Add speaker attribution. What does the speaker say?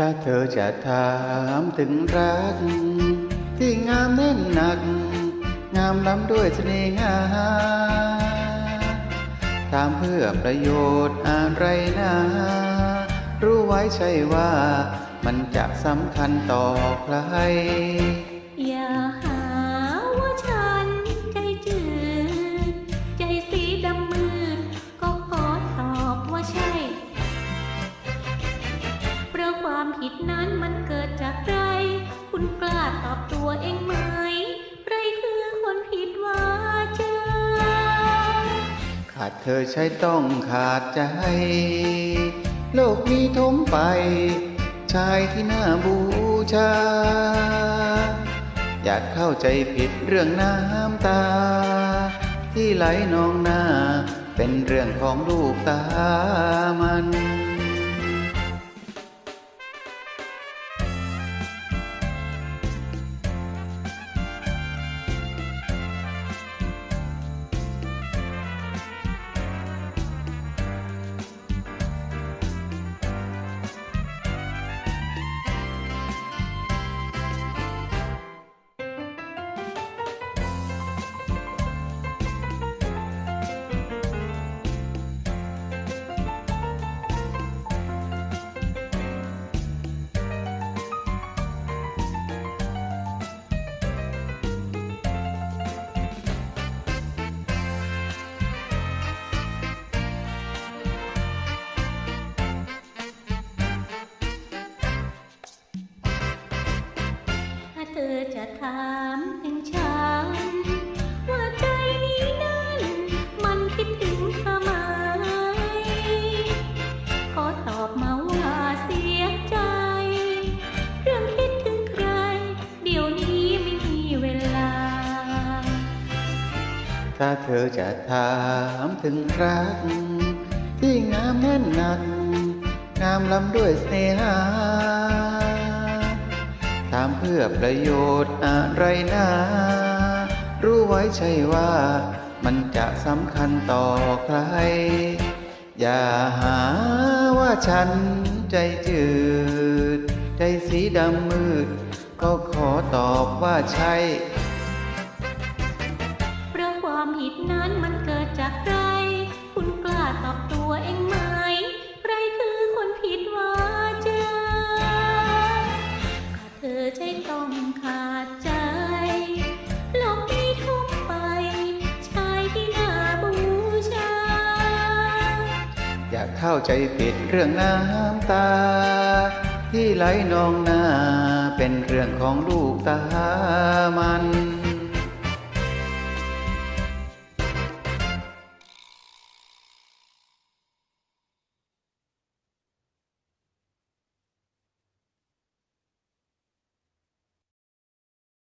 Speaker 1: ถ้าเธอจะถามถึงรัก ที่งามแน่นหนัก งามล้ำด้วยเสน่หาถามเพื่อประโยชน์อะไรนะรู้ไว้ใช่ว่ามันจะสำคัญต่อใคร
Speaker 2: อย่า ความผิดนั้นมันเกิดจากใคร คุณกล้าตอบตัวเองไหม ใครคือคนผิดว่าจะ
Speaker 1: ขาดเธอใช่ต้องขาดใจ โลกนี้ทมไป ชายที่น่าบูชา อยากเข้าใจผิดเรื่องน้ำตา ที่ไหลนองหน้า เป็นเรื่องของลูกตามัน
Speaker 2: ถามถึงฉันว่าใจนี้นั้นมันคิดถึงเธอไหมขอตอบมาว่าเสียใจ เรื่องคิดถึงใคร เดี๋ยวนี้ไม่มีเวลา
Speaker 1: ถ้าเธอจะถามถึงรักที่งามแน่นหนัก งามล้ำด้วยเสน่หา พื่อประโยชน์อะไรนะรู้ไว้ใช่ว่ามันจะสำคัญต่อใคร อย่าหาว่าฉันใจจืด ใจสีดำมืด ก็ขอตอบว่าใช่
Speaker 2: เพราะความผิดนั้นมันเกิดจากใคร คุณกล้าตอบตัวเองไหม
Speaker 1: เข้าใจผิดเรื่องน้ำตา ที่ไหลนองหน้าเป็นเรื่องของลูกตามัน